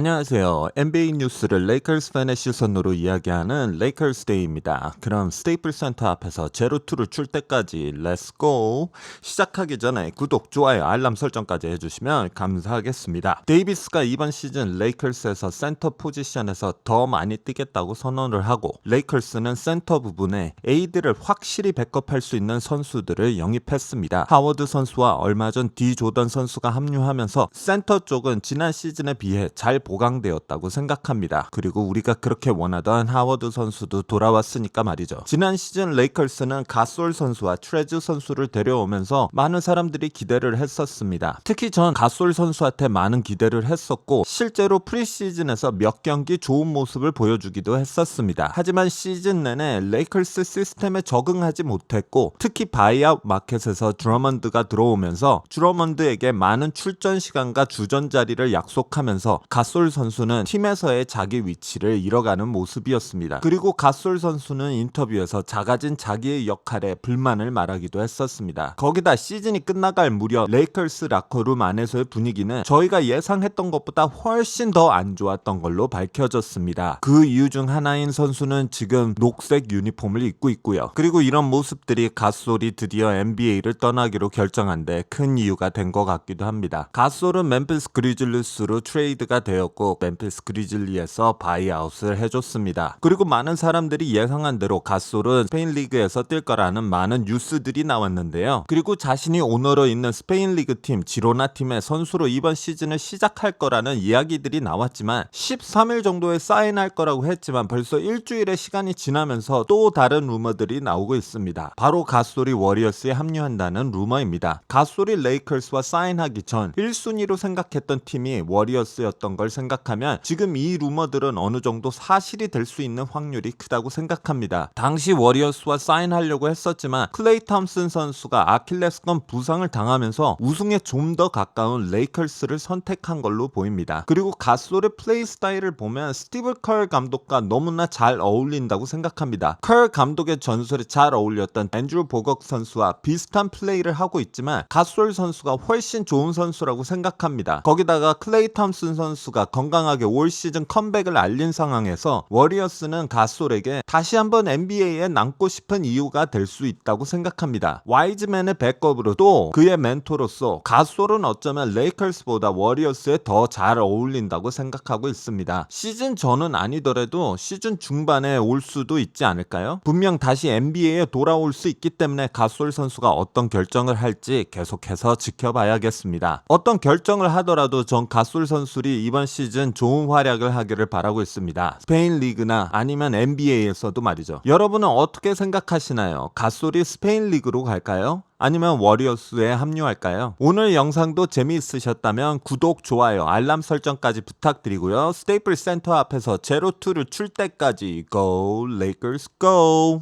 안녕하세요. NBA 뉴스를 레이커스 팬의 시선으로 이야기하는 레이커스 데이입니다. 그럼 스테이플 센터 앞에서 제로투를 출 때까지 렛츠고! 시작하기 전에 구독, 좋아요, 알람 설정까지 해주시면 감사하겠습니다. 데이비스가 이번 시즌 레이커스에서 센터 포지션에서 더 많이 뛰겠다고 선언을 하고 레이커스는 센터 부분에 에이드를 확실히 백업할 수 있는 선수들을 영입했습니다. 하워드 선수와 얼마 전 디 조던 선수가 합류하면서 센터 쪽은 지난 시즌에 비해 잘 보강되었다고 생각합니다. 그리고 우리가 그렇게 원하던 하워드 선수도 돌아왔으니까 말이죠. 지난 시즌 레이컬스는 가솔 선수와 트레즈 선수를 데려오면서 많은 사람들이 기대를 했었습니다. 특히 전 가솔 선수한테 많은 기대를 했었고 실제로 프리시즌에서 몇 경기 좋은 모습을 보여주기도 했었습니다. 하지만 시즌 내내 레이컬스 시스템에 적응하지 못했고 특히 바이아웃 마켓에서 드러먼드가 들어오면서 드러먼드에게 많은 출전 시간과 주전 자리를 약속하면서 가솔 선수는 팀에서의 자기 위치를 잃어가는 모습이었습니다. 그리고 가솔 선수는 인터뷰에서 작아진 자기의 역할에 불만을 말하기도 했었습니다. 거기다 시즌이 끝나갈 무렵 레이컬스 라커룸 안에서의 분위기는 저희가 예상했던 것보다 훨씬 더 안 좋았던 걸로 밝혀졌습니다. 그 이유 중 하나인 선수는 지금 녹색 유니폼을 입고 있고요. 그리고 이런 모습들이 가솔이 드디어 NBA를 떠나기로 결정한 데 큰 이유가 된 것 같기도 합니다. 가솔은 멤피스 그리즐리스로 트레이드가 되 었고 멤피스 그리즐리에서 바이아웃을 해줬습니다. 그리고 많은 사람들이 예상한 대로 가솔은 스페인 리그에서 뛸 거라는 많은 뉴스들이 나왔는데요. 그리고 자신이 오너로 있는 스페인 리그 팀 지로나 팀의 선수로 이번 시즌을 시작할 거라는 이야기들이 나왔지만 13일 정도에 사인할 거라고 했지만 벌써 일주일의 시간이 지나면서 또 다른 루머들이 나오고 있습니다. 바로 가솔이 워리어스에 합류한다는 루머입니다. 가솔이 레이커스와 사인하기 전 1순위로 생각했던 팀이 워리어스였던 걸 생각하면 지금 이 루머들은 어느 정도 사실이 될 수 있는 확률이 크다고 생각합니다. 당시 워리어스와 사인하려고 했었지만 클레이 탐슨 선수가 아킬레스건 부상을 당하면서 우승에 좀 더 가까운 레이커스를 선택한 걸로 보입니다. 그리고 가솔의 플레이 스타일을 보면 스티브 컬 감독과 너무나 잘 어울린다고 생각합니다. 컬 감독의 전술에 잘 어울렸던 앤드루 보걱 선수와 비슷한 플레이를 하고 있지만 가솔 선수가 훨씬 좋은 선수라고 생각합니다. 거기다가 클레이 탐슨 선수가 건강하게 올 시즌 컴백을 알린 상황에서 워리어스는 가솔에게 다시 한번 NBA에 남고 싶은 이유가 될 수 있다고 생각합니다. 와이즈맨의 백업으로 또 그의 멘토로서 가솔은 어쩌면 레이커스보다 워리어스에 더 잘 어울린다고 생각하고 있습니다. 시즌 전은 아니더라도 시즌 중반에 올 수도 있지 않을까요? 분명 다시 NBA에 돌아올 수 있기 때문에 가솔 선수가 어떤 결정을 할지 계속해서 지켜봐야겠습니다. 어떤 결정을 하더라도 전 가솔 선수들이 이번 시즌 좋은 활약을 하기를 바라고 있습니다. 스페인 리그나 아니면 NBA에서도 말이죠. 여러분은 어떻게 생각하시나요? 가솔이 스페인 리그로 갈까요? 아니면 워리어스에 합류할까요? 오늘 영상도 재미있으셨다면 구독, 좋아요, 알람 설정까지 부탁드리고요. 스테이플 센터 앞에서 제로투를 출 때까지 Go Lakers Go!